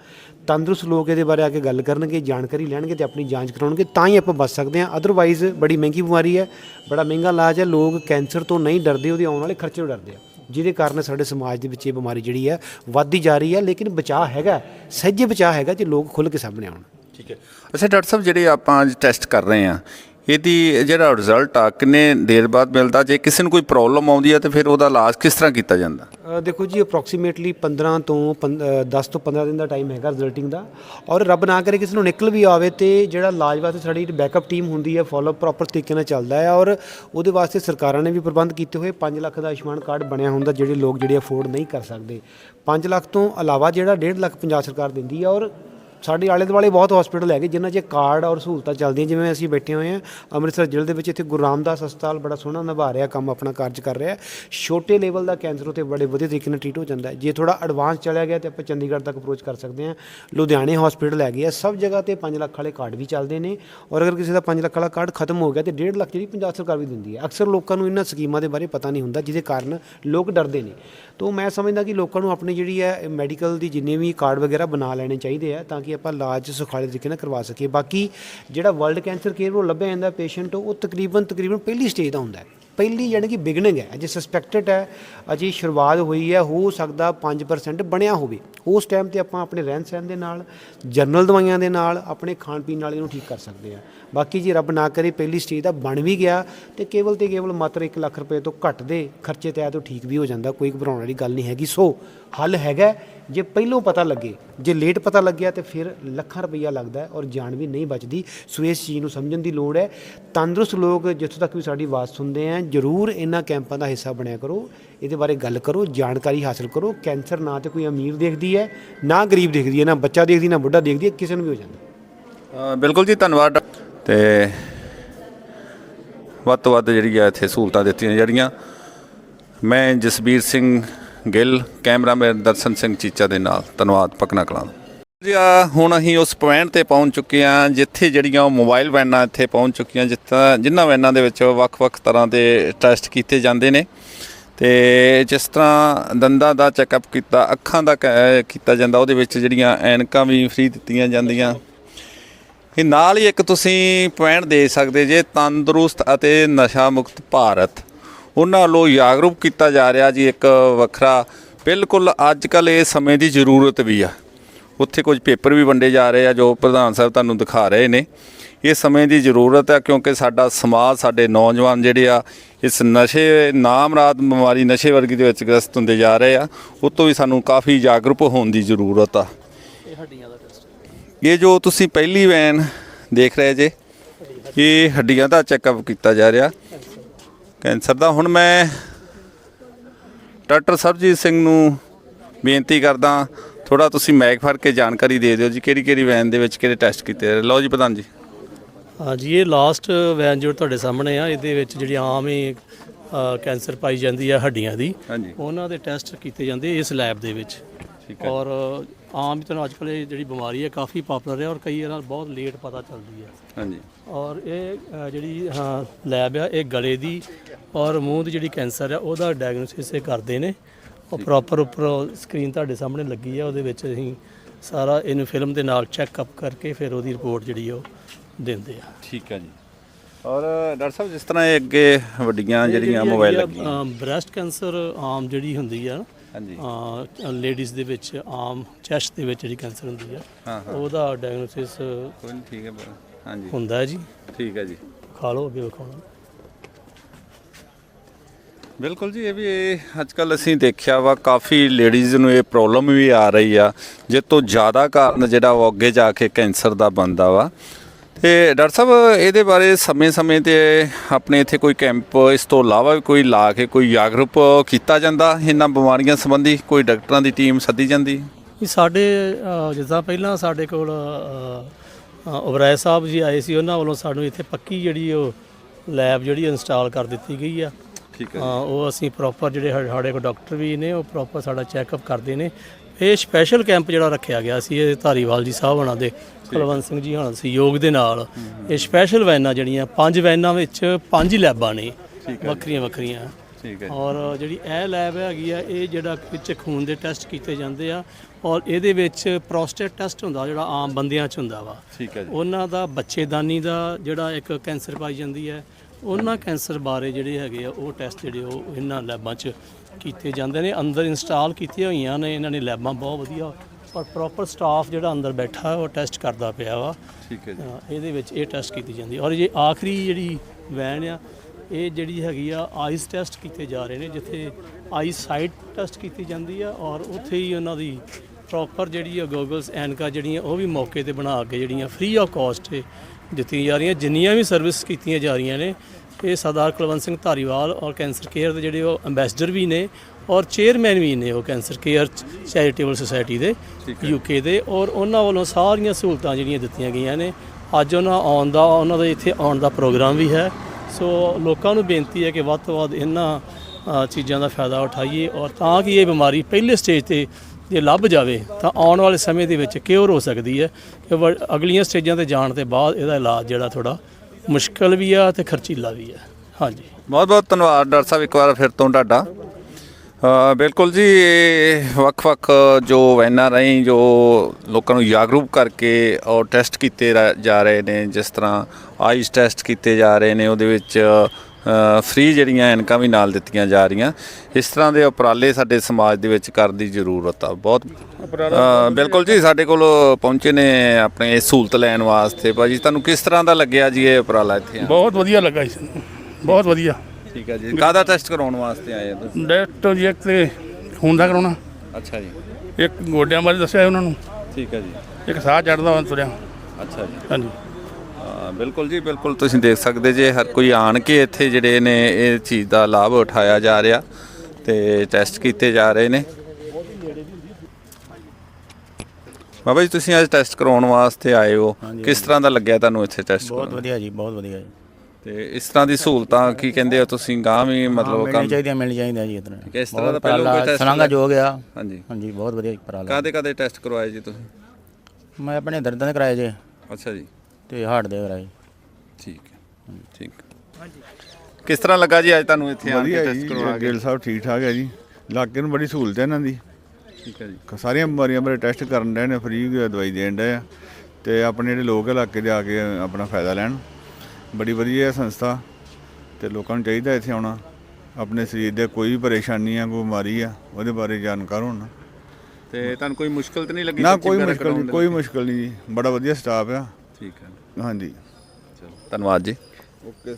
ਤੰਦਰੁਸਤ ਲੋਕ ਇਹਦੇ ਬਾਰੇ ਆ ਕੇ ਗੱਲ ਕਰਨਗੇ, ਜਾਣਕਾਰੀ ਲੈਣਗੇ ਤੇ ਆਪਣੀ ਜਾਂਚ ਕਰਾਉਣਗੇ, ਤਾਂ ਹੀ ਆਪਾਂ ਬਚ ਸਕਦੇ ਹਾਂ। ਅਦਰਵਾਈਜ਼ ਬੜੀ ਮਹਿੰਗੀ ਬਿਮਾਰੀ ਹੈ, ਬੜਾ ਮਹਿੰਗਾ ਇਲਾਜ ਹੈ, ਲੋਕ ਕੈਂਸਰ ਤੋਂ ਨਹੀਂ ਡਰਦੇ, ਉਹਦੇ ਆਉਣ ਵਾਲੇ ਖਰਚੇ ਤੋਂ ਡਰਦੇ ਆ। ਜਿਹਦੇ ਕਾਰਨ ਸਾਡੇ ਸਮਾਜ ਦੇ ਵਿੱਚ ਇਹ ਬਿਮਾਰੀ ਜਿਹੜੀ ਹੈ ਵੱਧਦੀ ਜਾ ਰਹੀ ਹੈ, ਲੇਕਿਨ ਬਚਾਅ ਹੈਗਾ ਸਹਿਜੇ ਬਚਾਅ ਹੈਗਾ ਜੇ ਲੋਕ ਖੁੱਲ੍ਹ ਕੇ ਸਾਹਮਣੇ ਆਉਣ। ਠੀਕ ਹੈ। ਅੱਛਾ, ਡਾਕਟਰ ਸਾਹਿਬ, ਜਿਹੜੇ ਆਪਾਂ ਅੱਜ ਟੈਸਟ ਕਰ ਰਹੇ ਆ ਇਹਦੀ ਜਿਹੜਾ ਰਿਜ਼ਲਟ ਆ ਕਿੰਨੇ ਦੇਰ ਬਾਅਦ ਮਿਲਦਾ? ਜੇ ਕਿਸੇ ਨੂੰ ਕੋਈ ਪ੍ਰੋਬਲਮ ਆਉਂਦੀ ਹੈ ਤੇ ਫਿਰ ਉਹਦਾ ਇਲਾਜ ਕਿਸ ਤਰ੍ਹਾਂ ਕੀਤਾ ਜਾਂਦਾ? ਦੇਖੋ ਜੀ ਅਪਰੋਕਸੀਮੇਟਲੀ 15 ਤੋਂ ਪੰਦ- ਅ, 10 ਤੋਂ 15 ਦਿਨ ਦਾ ਟਾਈਮ ਹੈਗਾ ਰਿਜ਼ਲਟਿੰਗ ਦਾ। ਔਰ ਰੱਬ ਨਾ ਕਰੇ ਕਿਸੇ ਨੂੰ ਨਿਕਲ ਵੀ ਆਵੇ ਤੇ ਜਿਹੜਾ ਇਲਾਜ ਵਾਸਤੇ ਸਾਡੀ ਬੈਕਅਪ ਟੀਮ ਹੁੰਦੀ ਹੈ ਫਾਲੋ ਪ੍ਰੋਪਰ ਤਰੀਕੇ ਨਾਲ ਚੱਲਦਾ ਹੈ ਔਰ ਉਹਦੇ ਵਾਸਤੇ ਸਰਕਾਰਾਂ ਨੇ ਵੀ ਪ੍ਰਬੰਧ ਕੀਤੇ ਹੋਏ। 5 ਲੱਖ ਦਾ ਆਯੁਸ਼ਮਾਨ ਕਾਰਡ ਬਣਿਆ ਹੁੰਦਾ ਜਿਹੜੇ ਲੋਕ ਜਿਹੜੇ ਅਫੋਰਡ ਨਹੀਂ ਕਰ ਸਕਦੇ। 5 ਲੱਖ ਤੋਂ ਇਲਾਵਾ ਜਿਹੜਾ 1.5 ਲੱਖ ਪੰਜਾਬ ਸਰਕਾਰ ਦਿੰਦੀ ਹੈ ਔਰ ਸਾਡੇ ਆਲੇ ਦੁਆਲੇ ਬਹੁਤ ਹਸਪੀਟਲ ਹੈਗੇ, ਜਿਨ੍ਹਾਂ 'ਚ ਕਾਰਡ ਔਰ ਸਹੂਲਤਾਂ ਚੱਲਦੀਆਂ, ਜਿਵੇਂ ਅਸੀਂ ਬੈਠੇ ਹੋਏ ਹਾਂ, ਅੰਮ੍ਰਿਤਸਰ ਜ਼ਿਲ੍ਹੇ ਦੇ ਵਿੱਚ ਇੱਥੇ ਗੁਰੂ ਰਾਮਦਾਸ ਹਸਪਤਾਲ ਬੜਾ ਸੋਹਣਾ ਨਿਭਾ ਰਿਹਾ, ਕੰਮ ਆਪਣਾ ਕਾਰਜ ਕਰ ਰਿਹਾ। ਛੋਟੇ ਲੈਵਲ ਦਾ ਕੈਂਸਰ ਉਤੇ ਬੜੇ ਵਧੀਆ ਤਰੀਕੇ ਨਾਲ ਟ੍ਰੀਟ ਹੋ ਜਾਂਦਾ ਜੇ ਥੋੜਾ ਐਡਵਾਂਸ ਚਲਿਆ ਗਿਆ, ਤੇ ਆਪਾਂ ਚੰਡੀਗੜ੍ਹ ਤੱਕ ਅਪਰੋਚ ਕਰ ਸਕਦੇ ਹਾਂ। ਲੁਧਿਆਣੇ ਹਸਪੀਟਲ ਹੈਗੇ ਆ, ਸਭ ਜਗ੍ਹਾ ਤੇ 5 ਲੱਖ ਵਾਲੇ ਕਾਰਡ ਵੀ ਚੱਲਦੇ ਨੇ। ਔਰ ਅਗਰ ਕਿਸੇ ਦਾ 5 ਲੱਖ ਵਾਲਾ ਕਾਰਡ ਖਤਮ ਹੋ ਗਿਆ, ਤੇ 1.5 ਲੱਖ ਜਿਹੜੀ ਪੰਜਾਬ ਸਰਕਾਰ ਵੀ ਦਿੰਦੀ ਹੈ। ਅਕਸਰ ਲੋਕਾਂ ਨੂੰ ਇਹਨਾਂ ਸਕੀਮਾਂ ਦੇ ਬਾਰੇ ਪਤਾ ਨਹੀਂ ਹੁੰਦਾ, ਜਿਹਦੇ ਕਾਰਨ ਲੋਕ ਡਰਦੇ ਨੇ। ਤੋਂ ਮੈਂ ਸਮਝਦਾ ਕਿ ਲੋਕਾਂ ਨੂੰ ਆਪਣੀ ਜਿਹੜੀ ਹੈ ਮੈਡੀਕਲ ਦੀ ਜਿੰਨੇ ਵੀ ਕਾਰਡ ਵਗੈਰਾ ਬਣਾ ਲੈਣੇ ਚਾਹੀਦੇ ਆ, ਤਾਂ ਕਿ ਕਿ ਆਪਾਂ ਇਲਾਜ ਸੁਖਾਲੇ ਤਰੀਕੇ ਨਾਲ ਕਰਵਾ ਸਕੀਏ। ਬਾਕੀ ਜਿਹੜਾ ਵਰਲਡ ਕੈਂਸਰ ਕੇਅਰ ਉਹ ਲੱਭਿਆ ਜਾਂਦਾ ਪੇਸ਼ੈਂਟ ਉਹ ਤਕਰੀਬਨ ਤਕਰੀਬਨ ਪਹਿਲੀ ਸਟੇਜ ਦਾ ਹੁੰਦਾ ਹੈ। ਪਹਿਲੀ ਯਾਨੀ ਕਿ ਬਿਗਨਿੰਗ ਹੈ। ਅਜੇ ਸਸਪੈਕਟਡ ਹੈ, ਅਜੇ ਸ਼ੁਰੂਆਤ ਹੋਈ ਹੈ, ਹੋ ਸਕਦਾ 5% ਬਣਿਆ ਹੋਵੇ। ਉਸ ਟਾਈਮ ਤੇ ਆਪਾਂ ਆਪਣੇ ਰਹਿਣ ਸਹਿਣ ਦੇ ਨਾਲ ਜਨਰਲ ਦਵਾਈਆਂ ਦੇ ਨਾਲ, ਆਪਣੇ ਖਾਣ ਪੀਣ ਨਾਲ ਇਹਨੂੰ ਠੀਕ ਕਰ ਸਕਦੇ ਆ ਬਾਕੀ ਜੇ ਰੱਬ ਨਾ ਕਰੇ, ਪਹਿਲੀ ਸਟੇਜ ਦਾ ਬਣ ਵੀ ਗਿਆ ਤੇ ਕੇਵਲ ਤੇ ਕੇਵਲ ਮਾਤਰ 1 ਲੱਖ ਰੁਪਏ ਤੋਂ ਘੱਟ ਦੇ ਖਰਚੇ ਤੇ ਆ ਤੋਂ ਠੀਕ ਵੀ ਹੋ ਜਾਂਦਾ, ਕੋਈ ਘਬਰਾਉਣ ਵਾਲੀ ਗੱਲ ਨਹੀਂ ਹੈਗੀ। ਸੋ ਹੱਲ ਹੈਗਾ ਜੇ ਪਹਿਲੋਂ ਪਤਾ ਲੱਗੇ, ਜੇ ਲੇਟ ਪਤਾ ਲੱਗਿਆ ਤੇ ਫਿਰ ਲੱਖਾਂ ਰੁਪਈਆ ਲੱਗਦਾ ਔਰ ਜਾਨ ਵੀ ਨਹੀਂ ਬਚਦੀ। ਸੋ ਇਸ ਚੀਜ਼ ਨੂੰ ਸਮਝਣ ਦੀ ਲੋੜ ਹੈ। ਤੰਦਰੁਸਤ ਲੋਕ ਜਿੱਥੋਂ ਤੱਕ ਵੀ ਸਾਡੀ ਆਵਾਜ਼ ਸੁਣਦੇ ਆ, ਜਰੂਰ ਇਹਨਾਂ ਕੈਂਪਾਂ ਦਾ ਹਿੱਸਾ ਬਣਿਆ ਕਰੋ। ਇਹਦੇ ਬਾਰੇ ਗੱਲ ਕਰੋ, ਜਾਣਕਾਰੀ ਹਾਸਲ ਕਰੋ। ਕੈਂਸਰ ਨਾ ਤੇ ਕੋਈ ਅਮੀਰ ਦੇਖਦੀ ਹੈ, ਨਾ ਗਰੀਬ ਦੇਖਦੀ ਹੈ, ਨਾ ਬੱਚਾ ਦੇਖਦੀ, ਨਾ ਬੁੱਢਾ ਦੇਖਦੀ ਹੈ, ਕਿਸੇ ਨੂੰ ਵੀ ਹੋ ਜਾਂਦਾ। ਬਿਲਕੁਲ ਜੀ, ਧੰਨਵਾਦ। ਤੇ ਵੱਧ ਤੋਂ ਵੱਧ ਜਿਹੜੀ ਆ ਇੱਥੇ ਸਹੂਲਤਾਂ ਦਿੱਤੀਆਂ ਜਿਹੜੀਆਂ, ਮੈਂ ਜਸਬੀਰ ਸਿੰਘ ਗਿੱਲ, ਕੈਮਰਾਮੈਨ ਦਰਸ਼ਨ ਸਿੰਘ ਚੀਚਾ ਦੇ ਨਾਲ। ਧੰਨਵਾਦ, ਪਕਨਾ ਕਲਾਂ ਦਾ। ਜੀ, ਆ, ਹੁਣ ਅਸੀਂ ਉਸ ਪੁਆਇੰਟ ਤੇ ਪਹੁੰਚ ਚੁੱਕੇ ਹਾਂ, ਜਿੱਥੇ ਜਿਹੜੀਆਂ ਉਹ ਮੋਬਾਈਲ ਵੈਨਾਂ ਇੱਥੇ ਪਹੁੰਚ ਚੁੱਕੀਆਂ, ਜਿੱਥੇ, ਜਿਨ੍ਹਾਂ ਵੈਨਾਂ ਦੇ ਵਿੱਚ ਵੱਖ-ਵੱਖ ਤਰ੍ਹਾਂ ਦੇ ਟੈਸਟ ਕੀਤੇ ਜਾਂਦੇ ਨੇ। ਤੇ ਜਿਸ ਤਰ੍ਹਾਂ ਦੰਦਾਂ ਦਾ ਚੈੱਕਅਪ ਕੀਤਾ, ਅੱਖਾਂ ਦਾ ਕ- ਕੀਤਾ ਜਾਂਦਾ, ਉਹਦੇ ਵਿੱਚ ਜਿਹੜੀਆਂ ਐਨਕਾਂ ਵੀ ਫ੍ਰੀ ਦਿੱਤੀਆਂ ਜਾਂਦੀਆਂ। ਇਹ ਨਾਲ ਹੀ ਇੱਕ ਤੁਸੀਂ ਪੁਆਇੰਟ ਦੇ ਸਕਦੇ ਜੇ, ਤੰਦਰੁਸਤ ਅਤੇ ਨਸ਼ਾ ਮੁਕਤ ਭਾਰਤ। ਉਹਨਾਂ ਵੱਲੋਂ ਜਾਗਰੂਕ ਕੀਤਾ ਜਾ ਰਿਹਾ ਜੀ ਇੱਕ ਵੱਖਰਾ। ਬਿਲਕੁਲ ਅੱਜ ਕੱਲ ਇਹ ਸਮੇਂ ਦੀ ਜ਼ਰੂਰਤ ਵੀ ਆ। ਉੱਥੇ ਕੁਝ ਪੇਪਰ ਵੀ ਵੰਡੇ ਜਾ ਰਹੇ ਆ ਜੋ ਪ੍ਰਧਾਨ ਸਾਹਿਬ ਤੁਹਾਨੂੰ ਦਿਖਾ ਰਹੇ ਨੇ। ਇਹ ਸਮੇਂ ਦੀ ਜ਼ਰੂਰਤ ਹੈ ਕਿਉਂਕਿ ਸਾਡਾ ਸਮਾਜ ਸਾਡੇ ਨੌਜਵਾਨ ਜਿਹੜੇ ਆ ਇਸ ਨਸ਼ੇ ਨਾਮਰਾਦ ਬਿਮਾਰੀ ਨਸ਼ੇ ਵਰਗੀ ਦੇ ਵਿੱਚ ਗ੍ਰਸਤ ਹੁੰਦੇ ਜਾ ਰਹੇ ਆ। ਉਹ ਤੋਂ ਵੀ ਸਾਨੂੰ ਕਾਫੀ ਜਾਗਰੂਕ ਹੋਣ ਦੀ ਜ਼ਰੂਰਤ ਆ। ਇਹ ਹੱਡੀਆਂ ਦਾ ਟੈਸਟ ਇਹ ਜੋ ਤੁਸੀਂ ਪਹਿਲੀ ਵੈਨ ਦੇਖ ਰਹੇ ਜੇ ਇਹ ਹੱਡੀਆਂ ਦਾ ਚੈੱਕਅਪ ਕੀਤਾ ਜਾ ਰਿਹਾ। ਕੈਂਸਰ ਦਾ ਹੁਣ ਮੈਂ ਡਾਕਟਰ ਸਰਬਜੀਤ ਸਿੰਘ ਨੂੰ ਬੇਨਤੀ ਕਰਦਾ ਥੋੜਾ ਤੁਸੀਂ ਮੈਕ ਫੜ ਕੇ ਜਾਣਕਾਰੀ ਦੇ ਦਿਓ ਜੀ ਕਿਹੜੀ ਕਿਹੜੀ ਵੈਨ ਦੇ ਵਿੱਚ ਕਿਹੜੇ ਟੈਸਟ ਕੀਤੇ। ਲਓ ਜੀ ਪ੍ਰਧਾਨ ਜੀ। ਹਾਂਜੀ ਇਹ ਲਾਸਟ ਵੈਨ ਜੋ ਤੁਹਾਡੇ ਸਾਹਮਣੇ ਆ ਇਹਦੇ ਵਿੱਚ ਜਿਹੜੀ ਆਮ ਹੀ ਕੈਂਸਰ ਪਾਈ ਜਾਂਦੀ ਆ ਹੱਡੀਆਂ ਦੀ ਹਾਂਜੀ। ਉਹਨਾਂ ਦੇ ਟੈਸਟ ਕੀਤੇ ਜਾਂਦੇ ਇਸ ਲੈਬ ਦੇ ਵਿੱਚ। ਠੀਕ ਹੈ। ਔਰ ਆਮ ਹੀ ਤੁਹਾਨੂੰ ਅੱਜ ਕੱਲ੍ਹ ਇਹ ਜਿਹੜੀ ਬਿਮਾਰੀ ਹੈ ਕਾਫੀ ਪਪੂਲਰ ਹੈ ਔਰ ਕਈ ਵਾਰ ਬਹੁਤ ਲੇਟ ਪਤਾ ਚੱਲਦੀ ਹੈ। ਹਾਂਜੀ। ਔਰ ਇਹ ਅ, ਜਿਹੜੀ ਹਾਂ ਲੈਬ ਆ ਇਹ ਗਲੇ ਦੀ ਔਰ ਮੂੰਹ ਦੀ ਜਿਹੜੀ ਕੈਂਸਰ ਆ ਉਹਦਾ ਡਾਇਗਨੋਸਿਸ ਇਹ ਕਰਦੇ ਨੇ। ਉਹ ਪ੍ਰੋਪਰ ਉੱਪਰ ਸਕਰੀਨ ਤੁਹਾਡੇ ਸਾਹਮਣੇ ਲੱਗੀ ਆ ਉਹਦੇ ਵਿੱਚ ਅਸੀਂ ਸਾਰਾ ਇਹਨੂੰ ਫਿਲਮ ਦੇ ਨਾਲ ਚੈੱਕਅਪ ਕਰਕੇ ਫਿਰ ਉਹਦੀ ਰਿਪੋਰਟ ਜਿਹੜੀ ਉਹ ਦਿੰਦੇ ਆ। ਠੀਕ ਹੈ ਜੀ। ਔਰ ਡਾਕਟਰ ਸਾਹਿਬ ਜਿਸ ਤਰ੍ਹਾਂ ਇਹ ਅੱਗੇ ਵੱਡੀਆਂ ਜਿਹੜੀਆਂ ਮੋਬਾਈਲ ਲੱਗੀਆਂ। ਬ੍ਰੈਸਟ ਕੈਂਸਰ ਆਮ ਜਿਹੜੀ ਹੁੰਦੀ ਆ ਹਾਂਜੀ। ਲੇਡੀਜ਼ ਦੇ ਵਿੱਚ ਆਮ ਚੈਸਟ ਦੇ ਵਿੱਚ ਜਿਹੜੀ ਕੈਂਸਰ ਹੁੰਦੀ ਆ ਉਹਦਾ ਡਾਇਗਨੋਸਿਸ ਕੋਈ ਨਹੀਂ ਠੀਕ ਹੈ ਹਾਂਜੀ। ਹੁੰਦਾ ਹੈ ਜੀ। ਠੀਕ ਹੈ ਜੀ। ਖਾ ਲਓ ਅੱਗੇ ਵਿਖਾਉਣਾ। ਬਿਲਕੁਲ ਜੀ ਇਹ ਵੀ ਅੱਜ ਕੱਲ ਅਸੀਂ ਦੇਖਿਆ ਵਾ ਕਾਫੀ ਲੇਡੀਜ਼ ਨੂੰ ਇਹ ਪ੍ਰੋਬਲਮ ਵੀ ਆ ਰਹੀ ਆ ਜਿਸ ਤੋਂ ਜ਼ਿਆਦਾ ਕਾਰਨ ਜਿਹੜਾ ਉਹ ਅੱਗੇ ਜਾ ਕੇ ਕੈਂਸਰ ਦਾ ਬਣਦਾ ਵਾ। ਤੇ ਡਾਕਟਰ ਸਾਹਿਬ ਇਹਦੇ ਬਾਰੇ ਸਮੇਂ-ਸਮੇਂ ਤੇ ਆਪਣੇ ਇੱਥੇ ਕੋਈ ਕੈਂਪ ਇਸ ਤੋਂ ਇਲਾਵਾ ਵੀ ਕੋਈ ਲਾ ਕੇ ਕੋਈ ਜਾਗਰੂਕ ਕੀਤਾ ਜਾਂਦਾ? ਇਹਨਾਂ ਬਿਮਾਰੀਆਂ ਸੰਬੰਧੀ ਕੋਈ ਡਾਕਟਰਾਂ ਦੀ ਟੀਮ ਸੱਦੀ ਜਾਂਦੀ? ਇਹ ਸਾਡੇ ਜਿੱਦਾਂ ਪਹਿਲਾਂ ਸਾਡੇ ਕੋਲ ਉਬਰਾਏ ਸਾਹਿਬ ਜੀ ਆਏ ਸੀ ਉਹਨਾਂ ਵੱਲੋਂ ਸਾਨੂੰ ਇੱਥੇ ਪੱਕੀ ਜਿਹੜੀ ਉਹ ਲੈਬ ਜਿਹੜੀ ਇੰਸਟਾਲ ਕਰ ਦਿੱਤੀ ਗਈ ਆ। ਠੀਕ ਅ, ਉਹ ਅਸੀਂ ਪ੍ਰੋਪਰ ਜਿਹੜੇ ਸਾਡੇ ਕੋਲ ਡਾਕਟਰ ਵੀ ਨੇ ਉਹ ਪ੍ਰੋਪਰ ਸਾਡਾ ਚੈੱਕਅਪ ਕਰਦੇ ਨੇ। ਇਹ ਸਪੈਸ਼ਲ ਕੈਂਪ ਜਿਹੜਾ ਰੱਖਿਆ ਗਿਆ ਸੀ ਇਹ ਧਾਰੀਵਾਲ ਜੀ ਸਾਹਿਬ ਹੋਣਾ ਦੇ ਕੁਲਵੰਤ ਸਿੰਘ ਜੀ ਹੋਣਾ ਸਹਿਯੋਗ ਦੇ ਨਾਲ। ਇਹ ਸਪੈਸ਼ਲ ਵੈਨਾਂ ਜਿਹੜੀਆਂ ਪੰਜ ਵੈਨਾਂ ਵਿੱਚ ਪੰਜ ਲੈਬਾਂ ਨੇ ਵੱਖਰੀਆਂ ਵੱਖਰੀਆਂ। ਠੀਕ ਹੈ ਔਰ ਜਿਹੜੀ ਇਹ ਲੈਬ ਹੈਗੀ ਆ ਇਹ ਜਿਹੜਾ ਵਿੱਚ ਖੂਨ ਦੇ ਟੈਸਟ ਕੀਤੇ ਜਾਂਦੇ ਆ ਔਰ ਇਹਦੇ ਵਿੱਚ ਪ੍ਰੋਸਟੇਟ ਟੈਸਟ ਹੁੰਦਾ ਜਿਹੜਾ ਆਮ ਬੰਦਿਆਂ 'ਚ ਹੁੰਦਾ ਵਾ। ਠੀਕ ਹੈ ਜੀ। ਉਹਨਾਂ ਦਾ ਬੱਚੇਦਾਨੀ ਦਾ ਜਿਹੜਾ ਇੱਕ ਕੈਂਸਰ ਪਾਈ ਜਾਂਦੀ ਹੈ ਉਹਨਾਂ ਕੈਂਸਰ ਬਾਰੇ ਜਿਹੜੇ ਹੈਗੇ ਆ ਉਹ ਟੈਸਟ ਜਿਹੜੇ ਉਹ ਇਹਨਾਂ ਲੈਬਾਂ 'ਚ ਕੀਤੇ ਜਾਂਦੇ ਨੇ ਅੰਦਰ ਇੰਸਟਾਲ ਕੀਤੀਆਂ ਹੋਈਆਂ ਨੇ ਇਹਨਾਂ ਨੇ ਲੈਬਾਂ ਬਹੁਤ ਵਧੀਆ ਔਰ ਪ੍ਰੋਪਰ ਸਟਾਫ ਜਿਹੜਾ ਅੰਦਰ ਬੈਠਾ ਉਹ ਟੈਸਟ ਕਰਦਾ ਪਿਆ ਵਾ। ਠੀਕ ਹੈ ਜੀ। ਇਹਦੇ ਵਿੱਚ ਇਹ ਟੈਸਟ ਕੀਤੀ ਜਾਂਦੀ ਔਰ ਇਹ ਆਖਰੀ ਜਿਹੜੀ ਵੈਨ ਆ ਇਹ ਜਿਹੜੀ ਹੈਗੀ ਆ ਆਈਸ ਟੈਸਟ ਕੀਤੇ ਜਾ ਰਹੇ ਨੇ ਜਿੱਥੇ ਆਈ ਸਾਈਟ ਟੈਸਟ ਕੀਤੀ ਜਾਂਦੀ ਆ ਔਰ ਉੱਥੇ ਹੀ ਉਹਨਾਂ ਦੀ ਪ੍ਰੋਪਰ ਜਿਹੜੀ ਆ ਗੋਗਲਸ ਐਨਕਾ ਜਿਹੜੀਆਂ ਉਹ ਵੀ ਮੌਕੇ ਤੇ ਬਣਾ ਕੇ ਜਿਹੜੀਆਂ ਫ੍ਰੀ ਆਫ ਕਾਸਟ ਦਿੱਤੀਆਂ ਜਾ ਰਹੀਆਂ ਜਿੰਨੀਆਂ ਵੀ ਸਰਵਿਸ ਕੀਤੀਆਂ ਜਾ ਰਹੀਆਂ ਨੇ ਇਹ ਸਰਦਾਰ ਕੁਲਵੰਤ ਸਿੰਘ ਧਾਰੀਵਾਲ ਔਰ ਕੈਂਸਰ ਕੇਅਰ ਦੇ ਜਿਹੜੇ ਉਹ ਐਂਬੈਸਡਰ ਵੀ ਨੇ ਔਰ ਚੇਅਰਮੈਨ ਵੀ ਨੇ ਉਹ ਕੈਂਸਰ ਕੇਅਰ ਚੈਰੀਟੇਬਲ ਸੁਸਾਇਟੀ ਦੇ ਯੂਕੇ ਦੇ ਔਰ ਉਹਨਾਂ ਵੱਲੋਂ ਸਾਰੀਆਂ ਸਹੂਲਤਾਂ ਜਿਹੜੀਆਂ ਦਿੱਤੀਆਂ ਗਈਆਂ ਨੇ। ਅੱਜ ਉਹਨਾਂ ਆਉਣ ਦਾ ਉਹਨਾਂ ਦਾ ਇੱਥੇ ਆਉਣ ਦਾ ਪ੍ਰੋਗਰਾਮ ਵੀ ਹੈ। ਸੋ ਲੋਕਾਂ ਨੂੰ ਬੇਨਤੀ ਹੈ ਕਿ ਵੱਧ ਤੋਂ ਵੱਧ ਇਹਨਾਂ ਚੀਜ਼ਾਂ ਦਾ ਫਾਇਦਾ ਉਠਾਈਏ ਔਰ ਤਾਂ ਕਿ ਇਹ ਬਿਮਾਰੀ ਪਹਿਲੇ ਸਟੇਜ ਤੇ ਜੇ ਲੱਭ ਜਾਵੇ ਤਾਂ ਆਉਣ ਵਾਲੇ ਸਮੇਂ ਦੇ ਵਿੱਚ ਕਿਉਰ ਹੋ ਸਕਦੀ ਹੈ। ਕਿ ਅਗਲੀਆਂ ਸਟੇਜਾਂ ਤੇ ਜਾਣ ਤੇ ਬਾਅਦ ਇਹਦਾ ਇਲਾਜ ਜਿਹੜਾ ਥੋੜਾ ਮੁਸ਼ਕਲ ਵੀ ਆ ਤੇ ਖਰਚੀਲਾ ਵੀ ਆ। ਹਾਂਜੀ। ਬਹੁਤ ਬਹੁਤ ਧੰਨਵਾਦ ਡਾਕਟਰ ਸਾਹਿਬ ਇੱਕ ਵਾਰ ਫਿਰ ਤੋਂ ਤੁਹਾਡਾ। ਬਿਲਕੁਲ ਜੀ ਵੱਖ-ਵੱਖ ਜੋ ਵੈਨਾਂ ਰਾਹੀਂ ਜੋ ਲੋਕਾਂ ਨੂੰ ਜਾਗਰੂਕ ਕਰਕੇ ਔਰ ਟੈਸਟ ਕੀਤੇ ਰਾ- ਜਾ ਰਹੇ ਨੇ, ਜਿਸ ਤਰ੍ਹਾਂ ਆਈਸ ਟੈਸਟ ਕੀਤੇ ਜਾ ਰਹੇ ਨੇ, ਉਹਦੇ ਵਿੱਚ ਫ੍ਰੀ ਜਿਹੜੀਆਂ ਐਨਕਾਂ ਵੀ ਨਾਲ ਦਿੱਤੀਆਂ ਜਾ ਰਹੀਆਂ। ਇਸ ਤਰ੍ਹਾਂ ਦੇ ਉਪਰਾਲੇ ਸਾਡੇ ਸਮਾਜ ਦੇ ਵਿੱਚ ਕਰਨ ਦੀ ਜ਼ਰੂਰਤ ਆ। ਬਹੁਤ ਅ, ਬਿਲਕੁਲ ਜੀ ਸਾਡੇ ਕੋਲ ਪਹੁੰਚੇ ਨੇ ਆਪਣੇ ਸਹੂਲਤ ਲੈਣ ਵਾਸਤੇ। ਭਾਜੀ ਤੁਹਾਨੂੰ ਕਿਸ ਤਰ੍ਹਾਂ ਦਾ ਲੱਗਿਆ ਜੀ ਇਹ ਉਪਰਾਲਾ ਇੱਥੇ ਬਹੁਤ ਵਧੀਆ ਲੱਗਾ ਜੀ ਸਾਨੂੰ। ਬਹੁਤ ਵਧੀਆ। ਠੀਕ ਹੈ ਜੀ। ਕਾਹਦਾ ਟੈਸਟ ਕਰਾਉਣ ਵਾਸਤੇ ਆਏ ਆ ਤੁਸੀਂ? ਡਾਇਰੈਕਟ ਜੀ ਇੱਕ ਤੇ ਖੂਨ ਦਾ ਕਰਾਉਣਾ। ਅੱਛਾ ਜੀ। ਇੱਕ ਗੋਡਿਆਂ ਬਾਰੇ ਦੱਸਿਆ ਉਹਨਾਂ ਨੂੰ। ਠੀਕ ਹੈ ਜੀ। ਇੱਕ ਸਾਹ ਚੜਦਾ ਤੁਰਿਆ। ਅੱਛਾ ਜੀ। ਹਾਂਜੀ। ਬਿਲਕੁਲ ਜੀ ਬਿਲਕੁਲ ਤੁਸੀਂ ਦੇਖ ਸਕਦੇ ਜੇ ਹਰ ਕੋਈ ਆਣ ਕੇ ਇੱਥੇ ਜਿਹੜੇ ਨੇ ਇਹ ਚੀਜ਼ ਦਾ ਲਾਭ ਉਠਾਇਆ ਜਾ ਰਿਹਾ ਤੇ ਟੈਸਟ ਕੀਤੇ ਜਾ ਰਹੇ ਨੇ। ਬਾਬਾ ਜੀ ਤੁਸੀਂ ਅੱਜ ਟੈਸਟ ਕਰਾਉਣ ਵਾਸਤੇ ਆਏ ਹੋ। ਕਿਸ ਤਰ੍ਹਾਂ ਦਾ ਲੱਗਿਆ ਤੁਹਾਨੂੰ ਇੱਥੇ ਟੈਸਟ ਬਹੁਤ ਵਧੀਆ ਜੀ ਬਹੁਤ ਵਧੀਆ ਜੀ। ਤੇ ਇਸ ਤਰ੍ਹਾਂ ਦੀ ਸਹੂਲਤਾਂ ਕੀ ਕਹਿੰਦੇ ਹੋ ਤੁਸੀਂ? ਗਾਂ ਵੀ ਮਤਲਬ ਮਿਲਣੀ ਕੰਮ ਚਾਹੀਦੀਆਂ ਮਿਲਣੀ ਜੀ ਇਤਨਾ ਹੈ, ਇਸ ਤਰ੍ਹਾਂ ਦਾ ਪਹਿਲਾਂ ਕੋਈ ਟੈਸਟ ਸਲਾਂਗਾ ਜੋ ਗਿਆ। ਹਾਂਜੀ। ਹਾਂਜੀ ਬਹੁਤ ਵਧੀਆ ਉਪਰਾਲਾ। ਕਾਦੇ ਕਾਦੇ ਟੈਸਟ ਕਰਵਾਏ ਜੀ ਤੁਸੀਂ? ਮੈਂ ਆਪਣੇ ਦਰਦਾਂ ਦੇ ਕਰਾਏ ਜੇ। ਅੱਛਾ ਜੀ। ਤੇ ਹਾਰਟ ਦੇ ਕਰਾਏ ਠੀਕ ਹੈ ਠੀਕ। ਕਿਸ ਤਰ੍ਹਾਂ ਲੱਗਾ ਜੀ ਅੱਜ ਤੁਹਾਨੂੰ ਇੱਥੇ ਆਣ ਕੇ ਵਧੀਆ ਟੈਸਟ ਜੀ ਕਰਵਾ ਕੇ? ਗਿੱਲ ਸਾਹਿਬ ਠੀਕ ਠਾਕ ਹੈ ਜੀ। ਇਲਾਕੇ ਨੂੰ ਬੜੀ ਸਹੂਲਤ ਹੈ ਇਹਨਾਂ ਦੀ। ਠੀਕ ਹੈ ਜੀ। ਸਾਰੀਆਂ ਬਿਮਾਰੀਆਂ ਬਾਰੇ ਟੈਸਟ ਕਰਨ ਰਹੇ ਨੇ ਫ੍ਰੀ ਦਵਾਈ ਦੇਣ ਰਹੇ ਆ। ਤੇ ਆਪਣੇ ਜਿਹੜੇ ਲੋਕ ਇਲਾਕੇ ਦੇ ਆ ਕੇ ਆਪਣਾ ਫਾਇਦਾ ਲੈਣ। ਬੜੀ ਵਧੀਆ ਹੈ ਸੰਸਥਾ। ਤੇ ਲੋਕਾਂ ਨੂੰ ਚਾਹੀਦਾ ਇੱਥੇ ਆਉਣਾ। ਆਪਣੇ ਸਰੀਰ ਦੇ ਕੋਈ ਵੀ ਪਰੇਸ਼ਾਨੀ ਆ ਕੋਈ ਬਿਮਾਰੀ ਆ ਉਹਦੇ ਬਾਰੇ ਜਾਣਕਾਰ ਹੋਣ। ਤੇ ਤੁਹਾਨੂੰ ਕੋਈ ਮੁਸ਼ਕਲ ਤਾਂ ਨਹੀਂ ਲੱਗੀ ਨਾ ਕੋਈ ਮੁਸ਼ਕਲ ਨਹੀਂ ਕੋਈ? ਮੁਸ਼ਕਲ ਨਹੀਂ ਜੀ। ਬੜਾ ਵਧੀਆ ਸਟਾਫ ਆ। ਠੀਕ ਹੈ। ਹਾਂਜੀ। ਧੰਨਵਾਦ ਜੀ। ਓਕੇ